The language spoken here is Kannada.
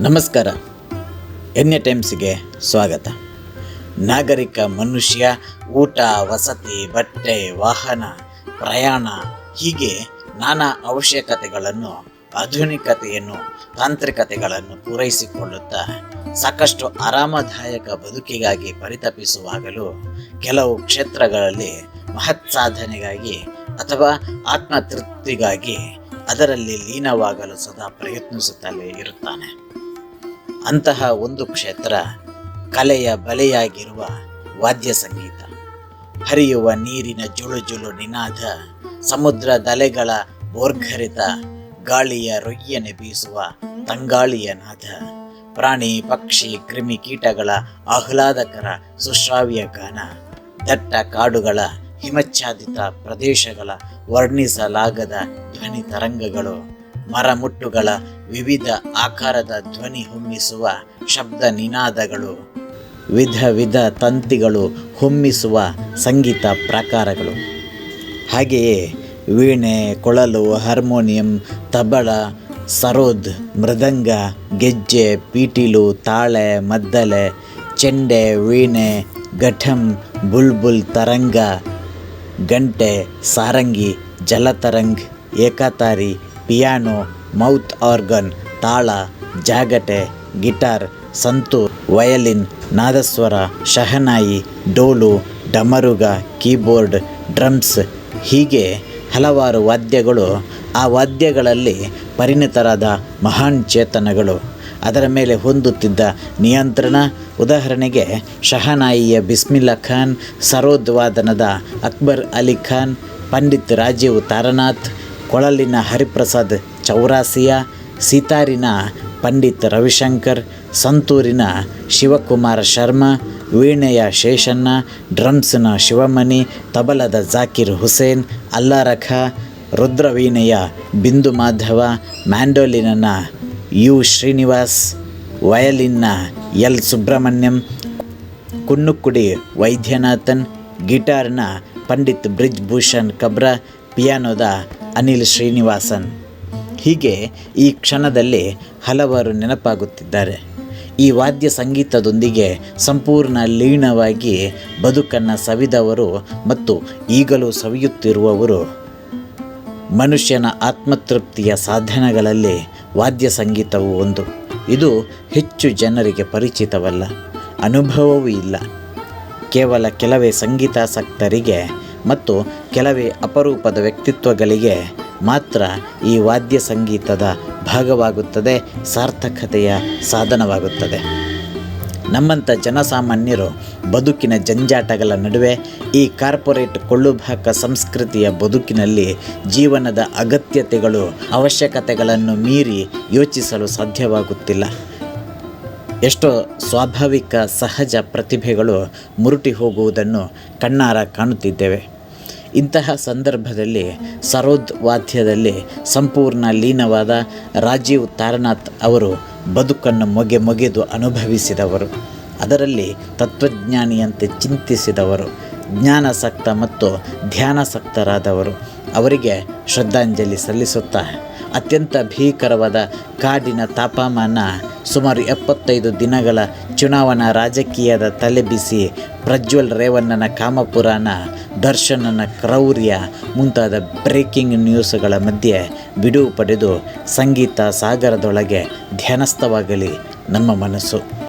ನಮಸ್ಕಾರ. ಎನ್ ಎ ಟೈಮ್ಸ್ಗೆ ಸ್ವಾಗತ. ನಾಗರಿಕ ಮನುಷ್ಯ, ಊಟ, ವಸತಿ, ಬಟ್ಟೆ, ವಾಹನ, ಪ್ರಯಾಣ ಹೀಗೆ ನಾನಾ ಅವಶ್ಯಕತೆಗಳನ್ನು, ಆಧುನಿಕತೆಯನ್ನು, ತಾಂತ್ರಿಕತೆಗಳನ್ನು ಪೂರೈಸಿಕೊಳ್ಳುತ್ತಾ ಸಾಕಷ್ಟು ಆರಾಮದಾಯಕ ಬದುಕಿಗಾಗಿ ಪರಿತಪಿಸುವಾಗಲೂ ಕೆಲವು ಕ್ಷೇತ್ರಗಳಲ್ಲಿ ಮಹತ್ ಸಾಧನೆಗಾಗಿ ಅಥವಾ ಆತ್ಮತೃಪ್ತಿಗಾಗಿ ಅದರಲ್ಲಿ ಲೀನವಾಗಲು ಸದಾ ಪ್ರಯತ್ನಿಸುತ್ತಲೇ ಇರುತ್ತಾನೆ. ಅಂತಹ ಒಂದು ಕ್ಷೇತ್ರ ಕಲೆಯ ಬಲೆಯಾಗಿರುವ ವಾದ್ಯ ಸಂಗೀತ. ಹರಿಯುವ ನೀರಿನ ಜುಳು ಜುಳು ನಿನಾದ ಸಮುದ್ರದಲೆಗಳ ಬೋರ್ಘರಿತ ಗಾಳಿಯ ರೊಯ್ಯನೆ ಬೀಸುವ ತಂಗಾಳಿಯ ನಾದ. ಪ್ರಾಣಿ, ಪಕ್ಷಿ, ಕ್ರಿಮಿ ಕೀಟಗಳ ಆಹ್ಲಾದಕರ ಸುಶ್ರಾವ್ಯ ಗಾನ. ದಟ್ಟ ಕಾಡುಗಳ ಹಿಮಚ್ಛಾದಿತ ಪ್ರದೇಶಗಳ ವರ್ಣಿಸಲಾಗದ ಧ್ವನಿ ತರಂಗಗಳು. ಮರಮುಟ್ಟುಗಳ ವಿವಿಧ ಆಕಾರದ ಧ್ವನಿ ಹೊಮ್ಮಿಸುವ ಶಬ್ದ ನಿನಾದಗಳು. ವಿಧ ವಿಧ ತಂತಿಗಳು ಹೊಮ್ಮಿಸುವ ಸಂಗೀತ ಪ್ರಕಾರಗಳು. ಹಾಗೆಯೇ ವೀಣೆ, ಕೊಳಲು, ಹಾರ್ಮೋನಿಯಂ, ತಬಲ, ಸರೋದ್, ಮೃದಂಗ, ಗೆಜ್ಜೆ, ಪೀಟಿಲು, ತಾಳೆ, ಮದ್ದಲೆ, ಚೆಂಡೆ, ವೀಣೆ, ಘಟಂ, ಬುಲ್ಬುಲ್, ತರಂಗ, ಗಂಟೆ, sarangi, jaltarang, ektara piano, mouth organ, ತಾಳ, ಜಾಗಟೆ, ಗಿಟಾರ್, ಸಂತೂರ್, ವಯಲಿನ್, ನಾದಸ್ವರ, ಶಹನಾಯಿ, ಡೋಲು, ಡಮರುಗ, ಕೀಬೋರ್ಡ್, ಡ್ರಮ್ಸ್ ಹೀಗೆ ಹಲವಾರು ವಾದ್ಯಗಳು ಆ ವಾದ್ಯಗಳಲ್ಲಿ ಪರಿಣಿತರಾದ ಮಹಾನ್ ಚೇತನಗಳು. ಅದರ ಮೇಲೆ ಹೊಂದುತ್ತಿದ್ದ ನಿಯಂತ್ರಣ, ಉದಾಹರಣೆಗೆ ಶಹನಾಯಿಯ ಬಿಸ್ಮಿಲ್ಲಾ ಖಾನ್, ಸರೋದ್ವಾದನದ ಅಕ್ಬರ್ ಅಲಿ ಖಾನ್, ಪಂಡಿತ್ ರಾಜೀವ್ ತಾರನಾಥ್ ಕೊಳಲಿನ ಹರಿಪ್ರಸಾದ್, ಚೌರಾಸಿಯಾ ಸಿತಾರಿನ ಪಂಡಿತ್ ರವಿಶಂಕರ್, ಸಂತೂರಿನ ಶಿವಕುಮಾರ ಶರ್ಮಾ, ವೀಣೆಯ ಶೇಷಣ್ಣ, ಡ್ರಮ್ಸ್ನ ಶಿವಮಣಿ, ತಬಲದ ಜಾಕಿರ್ ಹುಸೇನ್, ಅಲ್ಲಾರಖ, ರುದ್ರವೀಣೆಯ ಬಿಂದು ಮಾಧವ, ಮ್ಯಾಂಡೋಲಿನನ ಯು ಶ್ರೀನಿವಾಸ್, ವಯಲಿನ್ನ ಎಲ್ ಸುಬ್ರಹ್ಮಣ್ಯಂ, ಕುನ್ನುಕುಡಿ ವೈದ್ಯನಾಥನ್, ಗಿಟಾರ್ನ ಪಂಡಿತ್ ಬ್ರಿಜ್ ಭೂಷಣ್ ಕಬ್ರಾ, ಪಿಯಾನೋದ ಅನಿಲ್ ಶ್ರೀನಿವಾಸನ್. ಹೀಗೆ ಈ ಕ್ಷಣದಲ್ಲಿ ಹಲವರು ನೆನಪಾಗುತ್ತಿದ್ದಾರೆ. ಈ ವಾದ್ಯ ಸಂಗೀತದೊಂದಿಗೆ ಸಂಪೂರ್ಣ ಲೀನವಾಗಿ ಬದುಕನ್ನು ಸವಿದವರು ಮತ್ತು ಈಗಲೂ ಸವಿಯುತ್ತಿರುವವರು. ಮನುಷ್ಯನ ಆತ್ಮತೃಪ್ತಿಯ ಸಾಧನಗಳಲ್ಲಿ ವಾದ್ಯ ಸಂಗೀತವು ಒಂದು. ಇದು ಹೆಚ್ಚು ಜನರಿಗೆ ಪರಿಚಿತವಲ್ಲ. ಅನುಭವವೂ ಇಲ್ಲ. ಕೇವಲ ಕೆಲವೇ ಸಂಗೀತಾಸಕ್ತರಿಗೆ ಮತ್ತು ಕೆಲವೇ ಅಪರೂಪದ ವ್ಯಕ್ತಿತ್ವಗಳಿಗೆ ಮಾತ್ರ ಈ ವಾದ್ಯ ಸಂಗೀತದ ಭಾಗವಾಗುತ್ತದೆ, ಸಾರ್ಥಕತೆಯ ಸಾಧನವಾಗುತ್ತದೆ. ನಮ್ಮಂಥ ಜನಸಾಮಾನ್ಯರು ಬದುಕಿನ ಜಂಜಾಟಗಳ ನಡುವೆ ಈ ಕಾರ್ಪೊರೇಟ್ ಕೊಳ್ಳುಭಾಕ ಸಂಸ್ಕೃತಿಯ ಬದುಕಿನಲ್ಲಿ ಜೀವನದ ಅಗತ್ಯತೆಗಳು, ಅವಶ್ಯಕತೆಗಳನ್ನು ಮೀರಿ ಯೋಚಿಸಲು ಸಾಧ್ಯವಾಗುತ್ತಿಲ್ಲ. ಎಷ್ಟೋ ಸ್ವಾಭಾವಿಕ ಸಹಜ ಪ್ರತಿಭೆಗಳು ಮುರುಟಿ ಹೋಗುವುದನ್ನು ಕಣ್ಣಾರ ಕಾಣುತ್ತಿದ್ದೇವೆ. ಇಂತಹ ಸಂದರ್ಭದಲ್ಲಿ ಸರೋದ್ ವಾದ್ಯದಲ್ಲಿ ಸಂಪೂರ್ಣ ಲೀನವಾದ ರಾಜೀವ್ ತಾರನಾಥ್ ಅವರು ಬದುಕನ್ನು ಮೊಗೆ ಮೊಗೆದು ಅನುಭವಿಸಿದವರು. ಅದರಲ್ಲಿ ತತ್ವಜ್ಞಾನಿಯಂತೆ ಚಿಂತಿಸಿದವರು, ಜ್ಞಾನಾಸಕ್ತ ಮತ್ತು ಧ್ಯಾನಾಸಕ್ತರಾದವರು. ಅವರಿಗೆ ಶ್ರದ್ಧಾಂಜಲಿ ಸಲ್ಲಿಸುತ್ತಾ ಅತ್ಯಂತ ಭೀಕರವಾದ ಕಾಡಿನ ತಾಪಮಾನ ಸುಮಾರು ಎಪ್ಪತ್ತೈದು ದಿನಗಳ ಚುನಾವಣಾ ರಾಜಕೀಯದ ತಲೆಬಿಸಿ ಪ್ರಜ್ವಲ್ ರೇವಣ್ಣನ ಕಾಮಪುರಾಣ, ದರ್ಶನನ ಕ್ರೌರ್ಯ ಮುಂತಾದ ಬ್ರೇಕಿಂಗ್ ನ್ಯೂಸ್ಗಳ ಮಧ್ಯೆ ಬಿಡುವು ಪಡೆದು ಸಂಗೀತ ಸಾಗರದೊಳಗೆ ಧ್ಯಾನಸ್ಥವಾಗಲಿ ನಮ್ಮ ಮನಸ್ಸು.